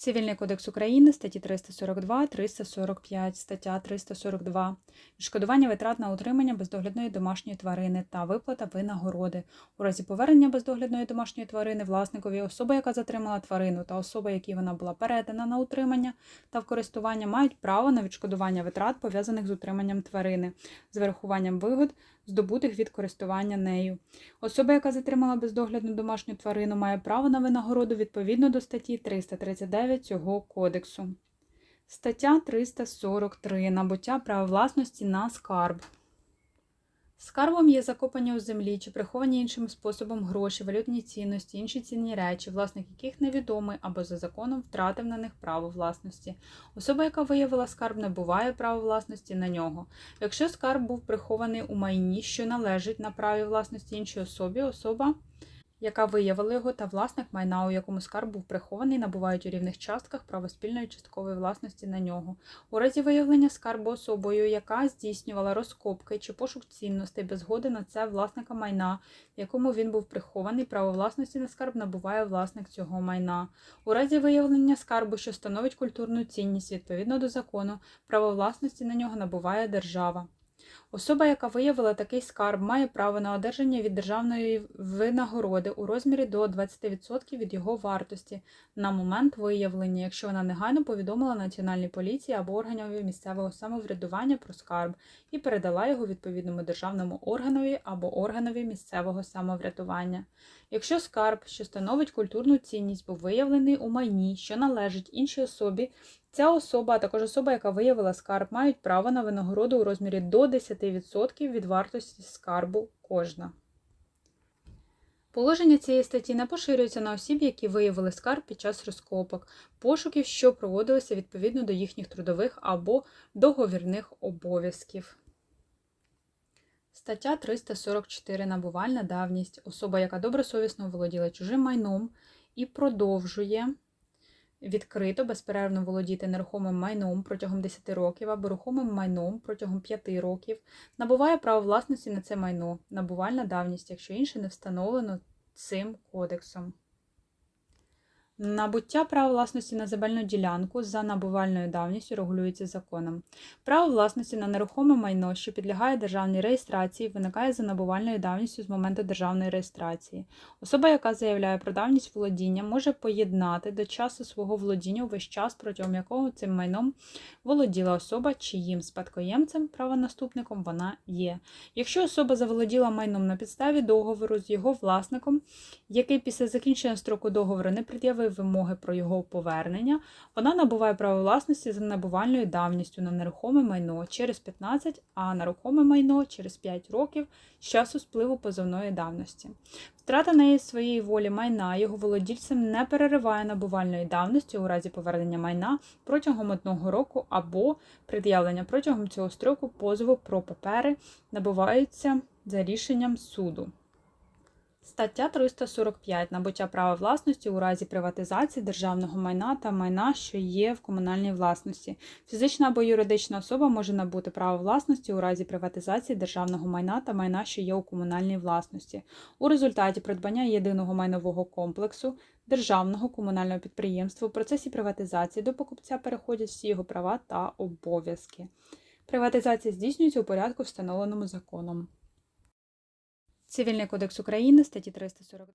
Цивільний кодекс України, статті 342, 345, стаття 342. Відшкодування витрат на утримання бездоглядної домашньої тварини та виплата винагороди. У разі повернення бездоглядної домашньої тварини власникові особа, яка затримала тварину, та особа, якій вона була передана на утримання та в користування, мають право на відшкодування витрат, пов'язаних з утриманням тварини, з вирахуванням вигод, здобутих від користування нею. Особа, яка затримала бездоглядну домашню тварину, має право на винагороду відповідно до статті 339 цього кодексу. Стаття 343. Набуття права власності на скарб. Скарбом є закопані у землі чи приховані іншим способом гроші, валютні цінності, інші цінні речі, власник яких невідомий або за законом втратив на них право власності. Особа, яка виявила скарб, набуває право власності на нього. Якщо скарб був прихований у майні, що належить на праві власності іншій особі, особа, яка виявила його, та власник майна, у якому скарб був прихований, набувають у рівних частках право спільної часткової власності на нього. У разі виявлення скарбу особою, яка здійснювала розкопки чи пошук цінностей без згоди на це власника майна, якому він був прихований, право власності на скарб набуває власник цього майна. У разі виявлення скарбу, що становить культурну цінність відповідно до закону, право власності на нього набуває держава. Особа, яка виявила такий скарб, має право на одержання від державної винагороди у розмірі до 20% від його вартості на момент виявлення, якщо вона негайно повідомила Національній поліції або органові місцевого самоврядування про скарб і передала його відповідному державному органові або органові місцевого самоврядування. Якщо скарб, що становить культурну цінність, був виявлений у майні, що належить іншій особі, Ця особа, а також особа, яка виявила скарб, мають право на винагороду у розмірі до 10% від вартості скарбу кожна. Положення цієї статті не поширюється на осіб, які виявили скарб під час розкопок, пошуків, що проводилися відповідно до їхніх трудових або договірних обов'язків. Стаття 344. Набувальна давність. Особа, яка добросовісно володіла чужим майном і продовжує відкрито безперервно володіти нерухомим майном протягом 10 років або рухомим майном протягом 5 років, набуває право власності на це майно, набувальна давність, якщо інше не встановлено цим кодексом. Набуття права власності на земельну ділянку за набувальною давністю регулюється законом. Право власності на нерухоме майно, що підлягає державній реєстрації, виникає за набувальною давністю з моменту державної реєстрації. Особа, яка заявляє про давність володіння, може поєднати до часу свого володіння увесь час, протягом якого цим майном володіла особа, чиїм спадкоємцем, правонаступником вона є. Якщо особа заволоділа майном на підставі договору з його власником, який після закінчення строку договору не пред'явив вимоги про його повернення, вона набуває право власності за набувальною давністю на нерухоме майно через 15, а на рухоме майно через 5 років з часу спливу позовної давності. Втрата неї своєї волі майна його володільцем не перериває набувальної давності у разі повернення майна протягом одного року або пред'явлення протягом цього строку позову про папери набуваються за рішенням суду. Стаття 345. Набуття права власності у разі приватизації державного майна та майна, що є в комунальній власності. Фізична або юридична особа може набути право власності у разі приватизації державного майна та майна, що є у комунальній власності. У результаті придбання єдиного майнового комплексу державного комунального підприємства у процесі приватизації до покупця переходять всі його права та обов'язки. Приватизація здійснюється у порядку, встановленому законом. Цивільний кодекс України, статті 340.